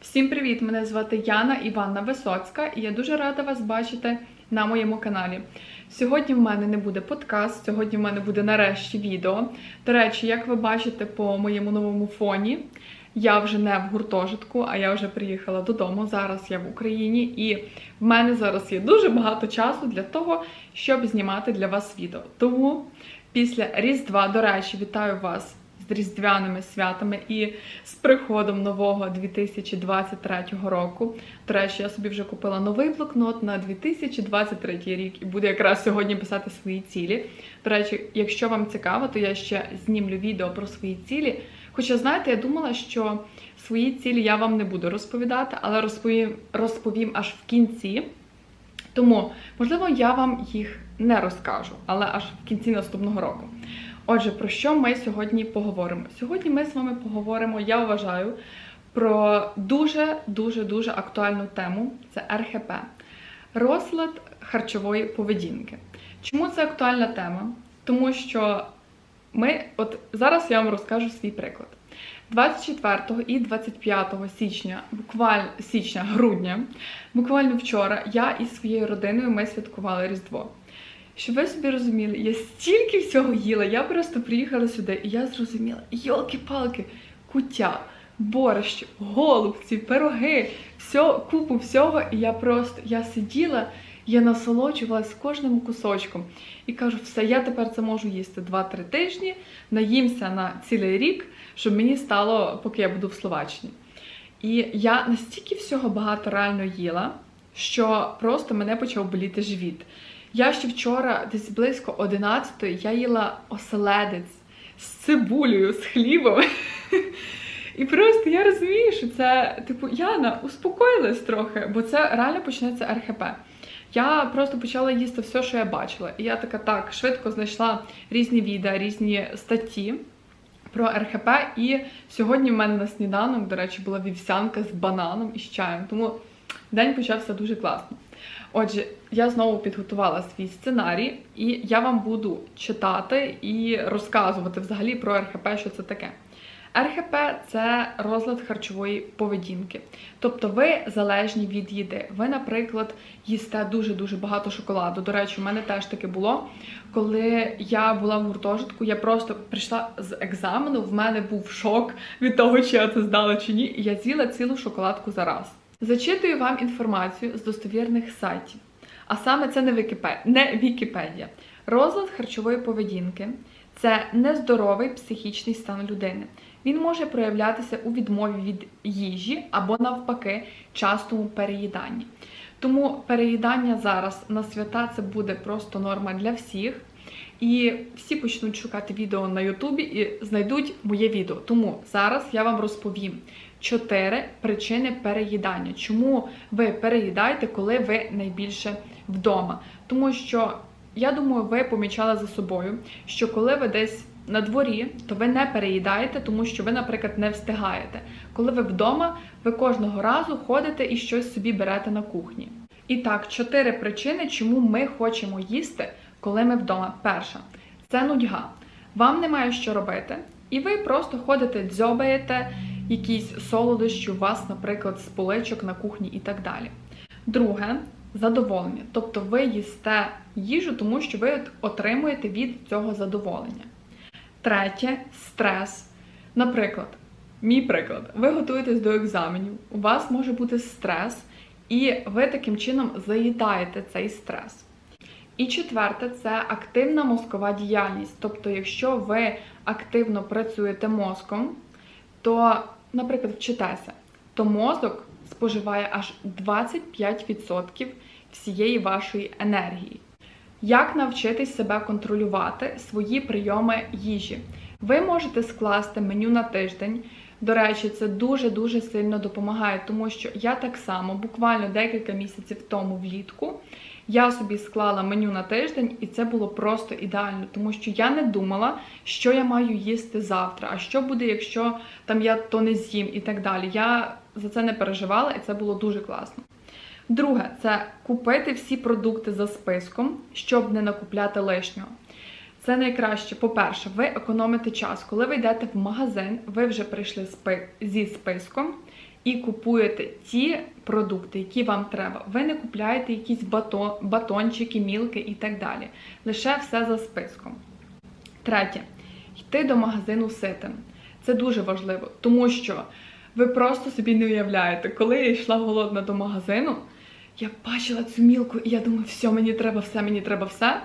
Всім привіт! Мене звати Яна Іванна Висоцька, і я дуже рада вас бачити на моєму каналі. Сьогодні в мене не буде подкаст, сьогодні в мене буде нарешті відео. До речі, як ви бачите по моєму новому фоні, я вже не в гуртожитку, а я вже приїхала додому. Зараз я в Україні, і в мене зараз є дуже багато часу для того, щоб знімати для вас відео. Тому після Різдва, до речі, вітаю вас з різдвяними святами і з приходом нового 2023 року. До речі, я собі вже купила новий блокнот на 2023 рік і буду якраз сьогодні писати свої цілі. До речі, якщо вам цікаво, то я ще знімлю відео про свої цілі. Хоча, знаєте, я думала, що свої цілі я вам не буду розповідати, але розповім, розповім аж в кінці. Тому, можливо, я вам їх не розкажу, але аж в кінці наступного року. Отже, про що ми сьогодні поговоримо? Сьогодні ми з вами поговоримо, я вважаю, про дуже дуже дуже актуальну тему це РХП розлад харчової поведінки. Чому це актуальна тема? Тому що ми, от зараз я вам розкажу свій приклад. 24 і 25 січня, буквально січня, грудня, буквально вчора, я із своєю родиною ми святкували Різдво. Щоб ви собі розуміли, я стільки всього їла, я просто приїхала сюди, і я зрозуміла, йолки-палки, куття, борщ, голубці, пироги, все, купу всього. І я просто я сиділа, я насолоджувалась кожним кусочком. І кажу, все, я тепер це можу їсти 2-3 тижні, наїмся на цілий рік, щоб мені стало, поки я буду в Словаччині. І я настільки всього багато реально їла, що просто мене почав боліти живіт. Я ще вчора, десь близько 11-ї, я їла оселедець з цибулею, з хлібом. І просто я розумію, що це, типу, Яна, успокоїлась трохи, бо це реально почнеться РХП. Я просто почала їсти все, що я бачила. І я така так швидко знайшла різні відео, різні статті про РХП. І сьогодні в мене на сніданок, до речі, була вівсянка з бананом і з чаєм. Тому день почався дуже класно. Отже, я знову підготувала свій сценарій, і я вам буду читати і розказувати взагалі про РХП, що це таке. РХП це розлад харчової поведінки. Тобто ви залежні від їди. Ви, наприклад, їсте дуже-дуже багато шоколаду. До речі, у мене теж таке було. Коли я була в гуртожитку, я просто прийшла з екзамену, в мене був шок від того, чи я це здала чи ні. І я з'їла цілу шоколадку за раз. Зачитую вам інформацію з достовірних сайтів. А саме це не Вікіпедія, не Вікіпедія. Розлад харчової поведінки це нездоровий психічний стан людини. Він може проявлятися у відмові від їжі або, навпаки, частому переїданні. Тому переїдання зараз на свята це буде просто норма для всіх. І всі почнуть шукати відео на Ютубі і знайдуть моє відео. Тому зараз я вам розповім чотири причини переїдання. Чому ви переїдаєте, коли ви найбільше вдома? Тому що я думаю, ви помічали за собою, що коли ви десь на дворі, то ви не переїдаєте, тому що ви, наприклад, не встигаєте. Коли ви вдома, ви кожного разу ходите і щось собі берете на кухні. І так, чотири причини, чому ми хочемо їсти, коли ми вдома. Перша це нудьга. Вам немає що робити, і ви просто ходите, дзьобаєте якісь солодощі у вас, наприклад, з поличок на кухні і так далі. Друге задоволення. Тобто ви їсте їжу, тому що ви отримуєте від цього задоволення. Третє стрес. Наприклад, мій приклад, ви готуєтесь до екзаменів, у вас може бути стрес, і ви таким чином заїдаєте цей стрес. І четверте це активна мозкова діяльність. Тобто, якщо ви активно працюєте мозком, то, наприклад, вчитеся, то мозок споживає аж 25% всієї вашої енергії. Як навчитись себе контролювати свої прийоми їжі? Ви можете скласти меню на тиждень. До речі, це дуже-дуже сильно допомагає, тому що я так само, буквально декілька місяців тому влітку, я собі склала меню на тиждень, і це було просто ідеально, тому що я не думала, що я маю їсти завтра, а що буде, якщо там я то не з'їм і так далі. Я за це не переживала, і це було дуже класно. Друге, це купити всі продукти за списком, щоб не накупляти лишнього. Це найкраще. По-перше, ви економите час. Коли ви йдете в магазин, ви вже прийшли зі списком, і купуєте ті продукти, які вам треба. Ви не купляєте якісь батон, батончики, мілки і так далі. Лише все за списком. Третє. Йти до магазину ситим. Це дуже важливо, тому що ви просто собі не уявляєте, коли я йшла голодна до магазину, я бачила цю мілку, і я думаю, все, мені треба все, мені треба все.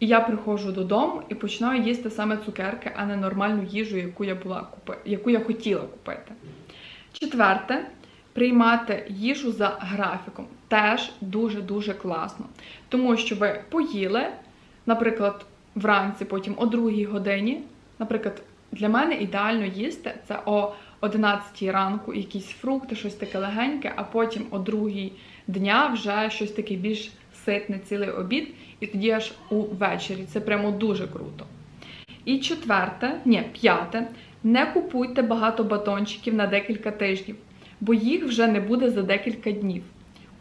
І я приходжу додому і починаю їсти саме цукерки, а не нормальну їжу, яку я була яку я хотіла купити. Четверте, приймати їжу за графіком. Теж дуже-дуже класно. Тому що ви поїли, наприклад, вранці, потім о 2 годині. Наприклад, для мене ідеально їсти це о 11 ранку якісь фрукти, щось таке легеньке, а потім о 2 дня вже щось таке більш ситне, цілий обід, і тоді аж увечері. Це прямо дуже круто. І четверте, ні, п'яте, не купуйте багато батончиків на декілька тижнів, бо їх вже не буде за декілька днів.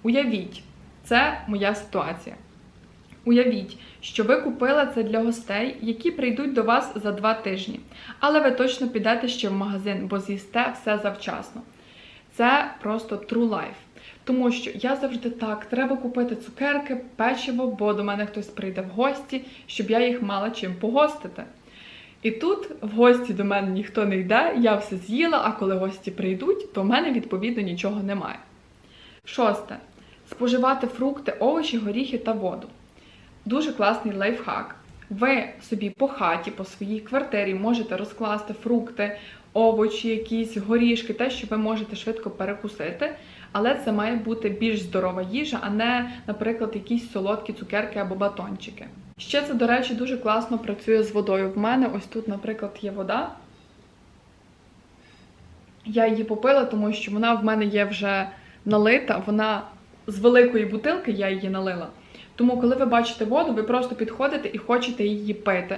Уявіть, це моя ситуація. Уявіть, що ви купили це для гостей, які прийдуть до вас за два тижні, але ви точно підете ще в магазин, бо з'їсте все завчасно. Це просто true life. Тому що я завжди так, треба купити цукерки, печиво, бо до мене хтось прийде в гості, щоб я їх мала чим погостити. І тут в гості до мене ніхто не йде, я все з'їла, а коли гості прийдуть, то в мене відповідно нічого немає. Шосте. Споживати фрукти, овочі, горіхи та воду. Дуже класний лайфхак. Ви собі по хаті, по своїй квартирі можете розкласти фрукти, овочі, якісь горішки, те, що ви можете швидко перекусити, але це має бути більш здорова їжа, а не, наприклад, якісь солодкі цукерки або батончики. Ще це, до речі, дуже класно працює з водою. В мене ось тут, наприклад, є вода. Я її попила, тому що вона в мене є вже налита, вона з великої бутилки я її налила. Тому, коли ви бачите воду, ви просто підходите і хочете її пити.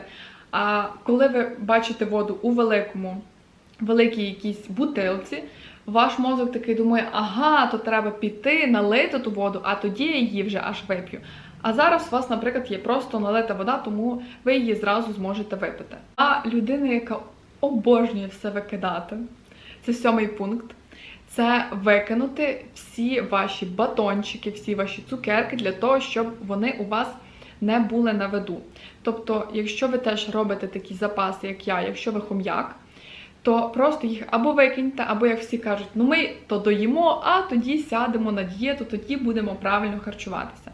А коли ви бачите воду у великому, великій якійсь бутилці, ваш мозок такий думає, ага, то треба піти, налити ту воду, а тоді я її вже аж вип'ю. А зараз у вас, наприклад, є просто налита вода, тому ви її зразу зможете випити. А людина, яка обожнює все викидати, це сьомий пункт. Це викинути всі ваші батончики, всі ваші цукерки для того, щоб вони у вас не були на виду. Тобто, якщо ви теж робите такі запаси, як я, якщо ви хом'як, то просто їх або викиньте, або як всі кажуть, ну ми то доїмо, а тоді сядемо на дієту, тоді будемо правильно харчуватися.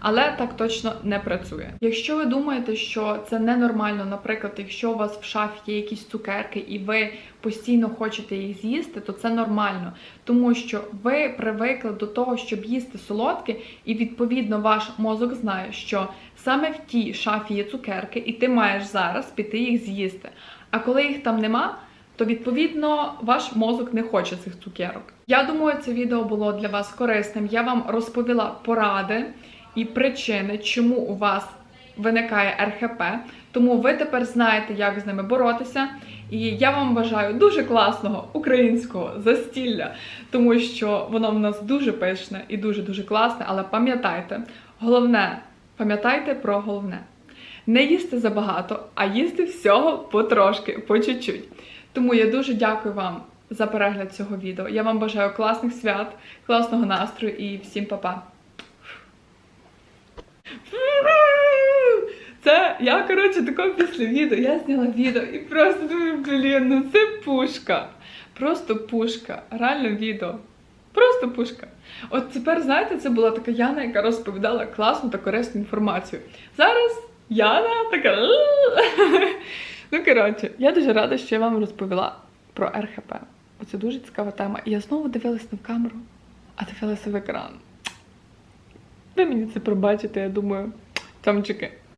Але так точно не працює. Якщо ви думаєте, що це ненормально, наприклад, якщо у вас в шафі є якісь цукерки і ви постійно хочете їх з'їсти, то це нормально, тому що ви привикли до того, щоб їсти солодке, і відповідно ваш мозок знає, що саме в тій шафі є цукерки, і ти маєш зараз піти їх з'їсти. А коли їх там нема, то відповідно ваш мозок не хоче цих цукерок. Я думаю, це відео було для вас корисним. Я вам розповіла поради і причини, чому у вас виникає РХП. Тому ви тепер знаєте, як з ними боротися. І я вам бажаю дуже класного українського застілля, тому що воно в нас дуже пишне і дуже дуже класне. Але пам'ятайте, головне, пам'ятайте про головне. Не їсти забагато, а їсти всього потрошки, по чуть-чуть. Тому я дуже дякую вам за перегляд цього відео. Я вам бажаю класних свят, класного настрою і всім па-па! Це я, коротше, тако після відео. Я зняла відео і просто думаю, блін, ну це пушка. Просто пушка. Реально відео. Просто пушка. От тепер, знаєте, це була така Яна, яка розповідала класну та корисну інформацію. Зараз Яна така. Ну, коротше, я дуже рада, що я вам розповіла про РХП. Бо це дуже цікава тема. І я знову дивилась не в камеру, а дивилася в екран. Ви мені це пробачите, я думаю, тамчики.